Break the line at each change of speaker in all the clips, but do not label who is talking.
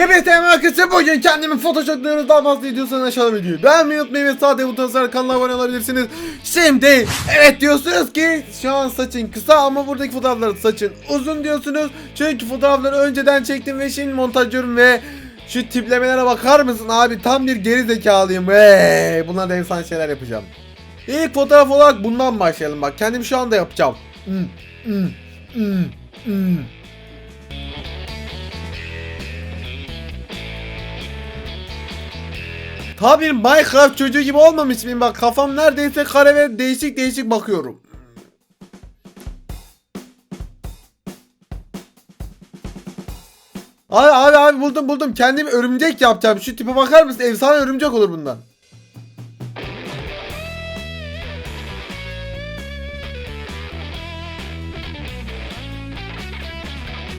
Hepinize merhaba arkadaşlar. Bugün kendimi photoshopluyoruz daha fazla ediyorsanız aşağıda videoyu beğenmeyi unutmayın ve sağ bu taraflara kanala abone olabilirsiniz. Şimdi evet diyorsunuz ki şu an saçın kısa ama buradaki fotoğraflarda saçın uzun diyorsunuz. Çünkü fotoğrafları önceden çektim ve şimdi montajlıyorum ve şu tiplemelere bakar mısın abi? Tam bir geri zekalıyım. Hey, Bunlardan efsane şeyler yapacağım. İlk fotoğraf olarak bundan başlayalım. Bak kendim şu anda yapacağım. Hmm, hmm, hmm, hmm. Tabii Minecraft çocuğu gibi olmamış mıyım bak kafam neredeyse kare ve değişik değişik bakıyorum. Abi abi abi buldum buldum kendimi örümcek yapacağım şu tipe bakar mısın efsane örümcek olur bundan.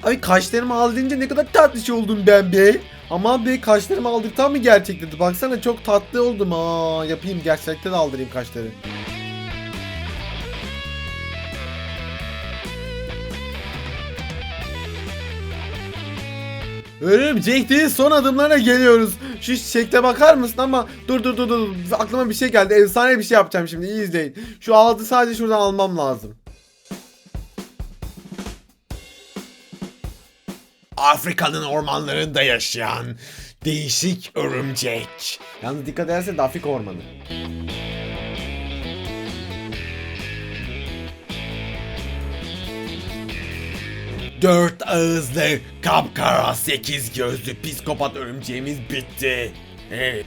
Abi kaşlarımı aldığınca ne kadar tatlış oldum ben be. Aman be kaşlarımı aldıktan mı gerçek dedi. Baksana çok tatlı oldum. Aa yapayım gerçekten aldırayım kaşları. Örümcek değil son adımlara geliyoruz. Şu şekle bakar mısın ama dur dur dur dur aklıma bir şey geldi. Efsane bir şey yapacağım şimdi iyi izleyin. Şu ağzı sadece şuradan almam lazım. Afrika'nın ormanlarında yaşayan değişik örümcek. Yalnız dikkat edersen de Afrika ormanı. Dört ağızlı, kapkara, sekiz gözlü psikopat örümceğimiz bitti. Evet.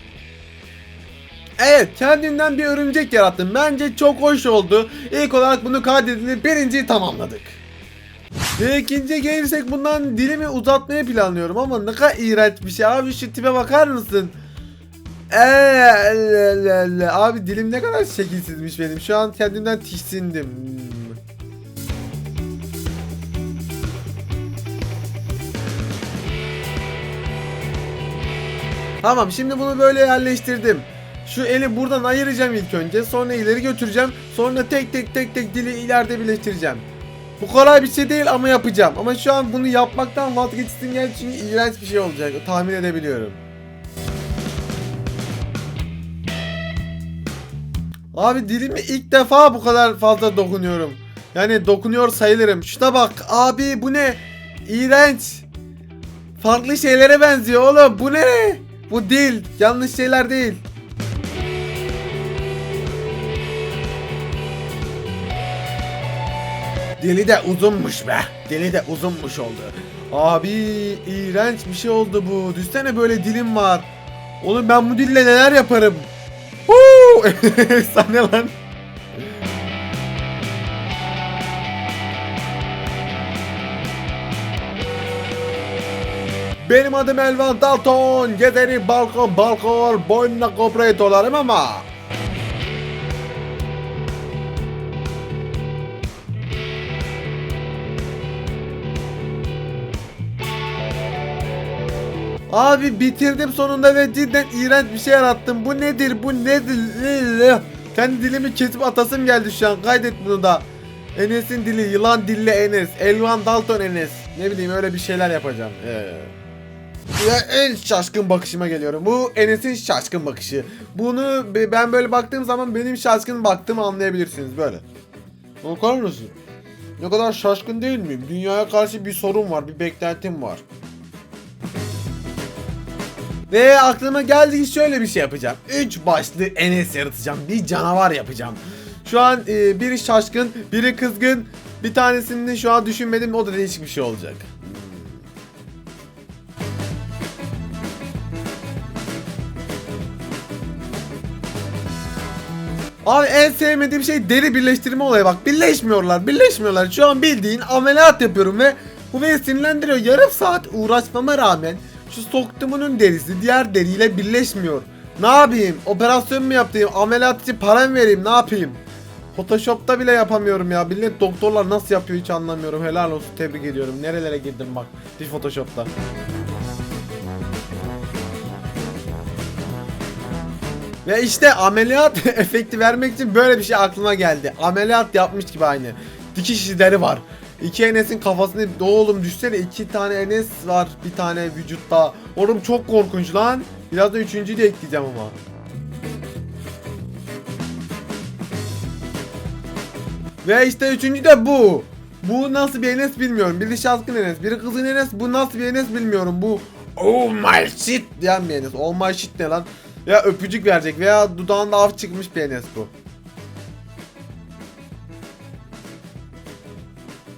Kendimden bir örümcek yarattım. Bence çok hoş oldu. İlk olarak bunu kaydedilip birinciyi tamamladık. Ve ikinciye gelirsek bundan dilimi uzatmayı planlıyorum ama ne kadar iğrenç bir şey abi şu tipe bakar mısın? Eee, abi dilim ne kadar şekilsizmiş benim şu an kendimden tiksindim. Hmm. Tamam şimdi bunu böyle yerleştirdim. Şu eli buradan ayıracağım ilk önce sonra ileri götüreceğim sonra tek tek tek tek dili ileride birleştireceğim. Bu kolay bir şey değil ama yapacağım. Ama şu an bunu yapmaktan vazgeçtim geldi çünkü iğrenç bir şey olacak. Tahmin edebiliyorum. Abi dilimi ilk defa bu kadar fazla dokunuyorum. Yani dokunuyor sayılırım. Şuna bak abi bu ne? İğrenç. Farklı şeylere benziyor oğlum. Bu ne? Bu değil. Yanlış şeyler değil. Dili de uzunmuş be. Dili de uzunmuş oldu. Abi iğrenç bir şey oldu bu. Düşsene böyle dilim var. Oğlum ben bu dille neler yaparım. Huu! Efsane lan. Benim adım Elvan Dalton. Gezerim balkon balkon boynuna koprayı dolarım ama. Abi bitirdim sonunda ve cidden iğrenç bir şey yarattım. Bu nedir? Bu nedir? Kendi dilimi kesip atasım geldi şu an. Kaydet bunu da. Enes'in dili, yılan dilli Enes. Elvan Dalton Enes. Ne bileyim öyle bir şeyler yapacağım. Ee. Ya en şaşkın bakışıma geliyorum. Bu Enes'in şaşkın bakışı. Bunu be- ben böyle baktığım zaman benim şaşkın baktığımı anlayabilirsiniz böyle. Bakar mısın? Ne kadar şaşkın değil miyim? Dünyaya karşı bir sorun var, bir beklentim var. Ve aklıma geldi şöyle bir şey yapacağım. 3 başlı Enes yaratacağım. Bir canavar yapacağım. Şu an e, biri şaşkın, biri kızgın. Bir tanesini şu an düşünmedim. O da değişik bir şey olacak. Abi en sevmediğim şey deri birleştirme olayı bak birleşmiyorlar birleşmiyorlar şu an bildiğin ameliyat yapıyorum ve bu beni sinirlendiriyor yarım saat uğraşmama rağmen şu soktumunun derisi diğer deriyle birleşmiyor. Ne yapayım? Operasyon mu yapayım? Ameliyat için para mı vereyim? Ne yapayım? Photoshop'ta bile yapamıyorum ya. Millet doktorlar nasıl yapıyor hiç anlamıyorum. Helal olsun tebrik ediyorum. Nerelere girdim bak bir Photoshop'ta. Ve işte ameliyat efekti vermek için böyle bir şey aklıma geldi. Ameliyat yapmış gibi aynı. Dikiş izleri var. İki Enes'in kafasını oğlum düşsene iki tane Enes var bir tane vücutta. Oğlum çok korkunç lan. Biraz da üçüncüyü de ekleyeceğim ama. Ve işte üçüncü de bu. Bu nasıl bir Enes bilmiyorum. Biri şaşkın Enes, biri kızgın Enes. Bu nasıl bir Enes bilmiyorum. Bu oh my shit diyen bir Enes. Oh my shit ne lan? Ya öpücük verecek veya dudağında af çıkmış bir Enes bu.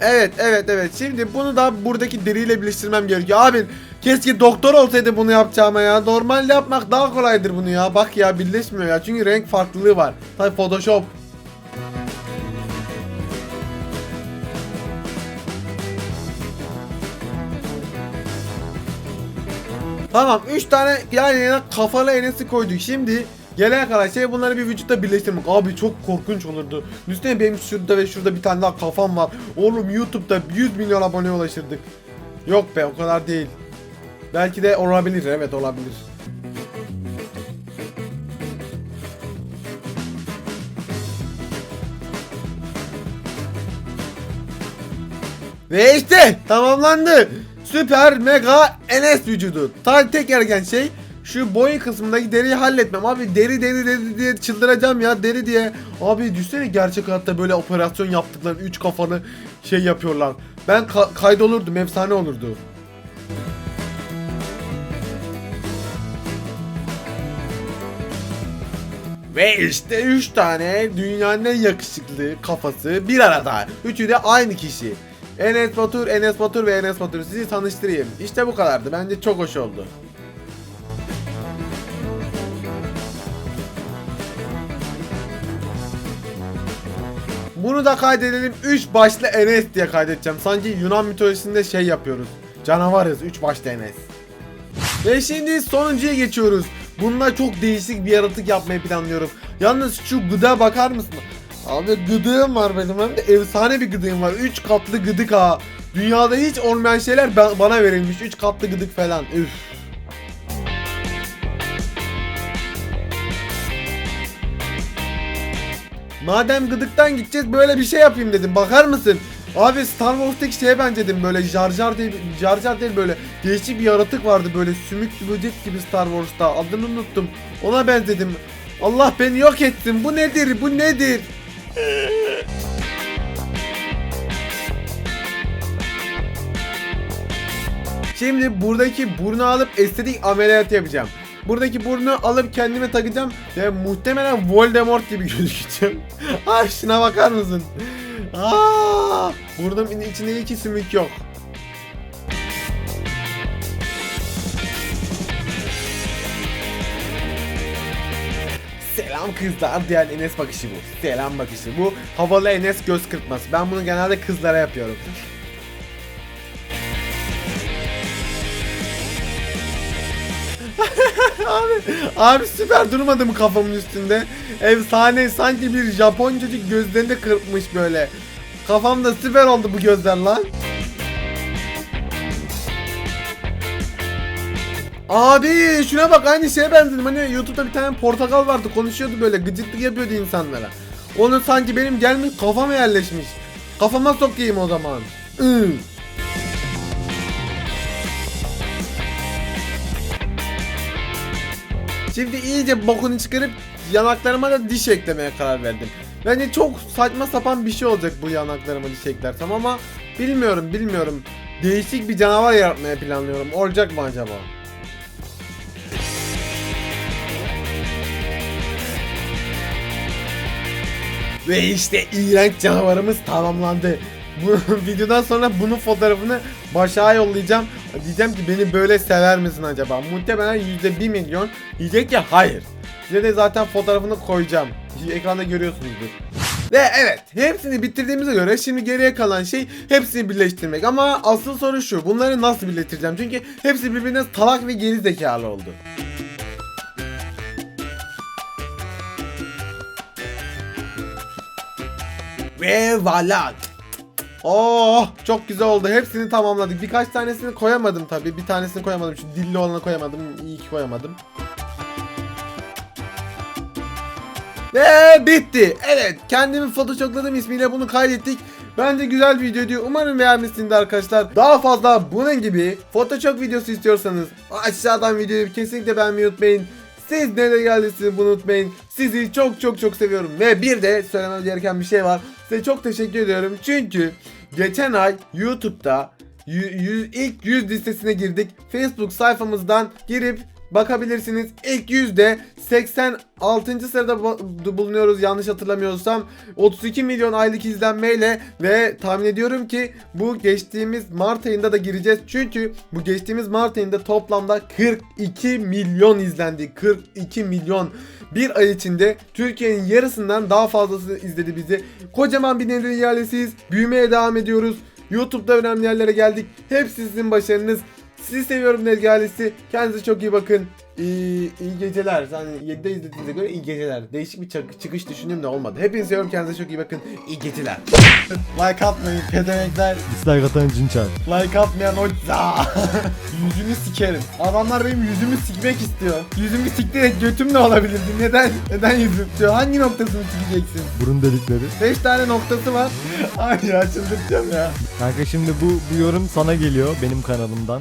Evet evet evet. Şimdi bunu da buradaki deriyle birleştirmem gerekiyor. Abi keşke doktor olsaydı bunu yapacağıma ya. Normal yapmak daha kolaydır bunu ya. Bak ya birleşmiyor ya. Çünkü renk farklılığı var. Tabi photoshop. Tamam 3 tane yani kafalı enesi koyduk. Şimdi Gelene kadar şey bunları bir vücutta birleştirmek. Abi çok korkunç olurdu. Üstüne benim şurada ve şurada bir tane daha kafam var. Oğlum YouTube'da 100 milyon aboneye ulaşırdık. Yok be o kadar değil. Belki de olabilir evet olabilir. Ve işte tamamlandı. Süper mega NS vücudu. Tek gereken şey şu boyun kısmındaki deriyi halletmem. Abi deri deri deri diye çıldıracağım ya deri diye. Abi düşünsene gerçek hayatta böyle operasyon yaptıkları 3 kafalı şey yapıyorlar. Ben ka- kaydolurdum efsane olurdu. Ve işte 3 tane dünyanın en yakışıklı kafası bir arada. Üçü de aynı kişi. Enes Batur, Enes Batur ve Enes Batur sizi tanıştırayım. İşte bu kadardı. Bence çok hoş oldu. Bunu da kaydedelim. 3 başlı Enes diye kaydedeceğim. Sanki Yunan mitolojisinde şey yapıyoruz. Canavarız 3 başlı Enes. Ve şimdi sonuncuya geçiyoruz. Bununla çok değişik bir yaratık yapmayı planlıyorum. Yalnız şu gıda bakar mısın? Abi gıdığım var benim hem de efsane bir gıdığım var. 3 katlı gıdık ha. Dünyada hiç olmayan şeyler ba- bana verilmiş. 3 katlı gıdık falan. Üf. Madem gıdıktan gideceğiz böyle bir şey yapayım dedim. Bakar mısın? Abi Star Wars'taki şeye benzedim böyle Jar Jar değil, Jar Jar değil böyle değişik bir yaratık vardı böyle sümüklü böcek gibi Star Wars'ta adını unuttum. Ona benzedim. Allah beni yok etsin. Bu nedir? Bu nedir? Şimdi buradaki burnu alıp estetik ameliyat yapacağım. Buradaki burnu alıp kendime takacağım ve muhtemelen Voldemort gibi gözükeceğim. Ay şuna bakar mısın? Aa, burnumun içinde hiç sümük yok. Selam kızlar diyen Enes bakışı bu. Selam bakışı bu. Havalı Enes göz kırpması. Ben bunu genelde kızlara yapıyorum. Abi, abi süper durmadı mı kafamın üstünde? Efsane sanki bir Japon çocuk gözlerini kırpmış böyle. Kafamda süper oldu bu gözler lan. Abi şuna bak aynı şeye benzedim. Hani YouTube'da bir tane portakal vardı konuşuyordu böyle gıcıklık yapıyordu insanlara. Onu sanki benim gelmiş kafama yerleşmiş. Kafama sokayım o zaman. Iı. Şimdi iyice bokunu çıkarıp yanaklarıma da diş eklemeye karar verdim. Bence çok saçma sapan bir şey olacak bu yanaklarıma diş eklersem ama bilmiyorum bilmiyorum. Değişik bir canavar yaratmaya planlıyorum. Olacak mı acaba? Ve işte iğrenç canavarımız tamamlandı. Bu videodan sonra bunun fotoğrafını Başak'a yollayacağım. Diyeceğim ki beni böyle sever misin acaba? Muhtemelen %1 milyon. Diyecek ki hayır. Size de zaten fotoğrafını koyacağım. Ekranda görüyorsunuzdur. Ve evet hepsini bitirdiğimize göre şimdi geriye kalan şey hepsini birleştirmek. Ama asıl soru şu bunları nasıl birleştireceğim? Çünkü hepsi birbirine salak ve geri zekalı oldu. Ve voilà. Oh çok güzel oldu. Hepsini tamamladık. Birkaç tanesini koyamadım tabii. Bir tanesini koyamadım. Şu dilli olanı koyamadım. İyi ki koyamadım. Ve bitti. Evet kendimi photoshopladığım ismiyle bunu kaydettik. Bence güzel bir videoydu. Umarım beğenmişsinizdir arkadaşlar. Daha fazla bunun gibi Photoshop videosu istiyorsanız aşağıdan videoyu kesinlikle beğenmeyi unutmayın. Siz nereye geldiyseniz bunu unutmayın. Sizi çok çok çok seviyorum. Ve bir de söylemem gereken bir şey var. Size çok teşekkür ediyorum. Çünkü geçen ay YouTube'da yü- yü- ilk 100 listesine girdik. Facebook sayfamızdan girip bakabilirsiniz. İlk yüzde 86. sırada bu- bulunuyoruz yanlış hatırlamıyorsam. 32 milyon aylık izlenmeyle ve tahmin ediyorum ki bu geçtiğimiz Mart ayında da gireceğiz. Çünkü bu geçtiğimiz Mart ayında toplamda 42 milyon izlendi. 42 milyon. Bir ay içinde Türkiye'nin yarısından daha fazlası izledi bizi. Kocaman bir nedir yerlisiyiz. Büyümeye devam ediyoruz. YouTube'da önemli yerlere geldik. Hepsi sizin başarınız. Sizi seviyorum Nezgi ailesi. Kendinize çok iyi bakın. İyi, iyi geceler. Yani 7'de izlediğinize göre iyi geceler. Değişik bir çıkış düşündüm de olmadı. Hepinizi seviyorum. Kendinize çok iyi bakın. İyi geceler. like atmayın pedemekler.
Dislike atan cinçer.
Like atmayan o Yüzümü sikerim. Adamlar benim yüzümü sikmek istiyor. Yüzümü siktirek götüm de olabilirdi. Neden? Neden yüzüm diyor? Hangi noktasını sikeceksin?
Burun delikleri.
5 tane noktası var. Ay ya çıldırtacağım ya.
Kanka şimdi bu, bu yorum sana geliyor benim kanalımdan.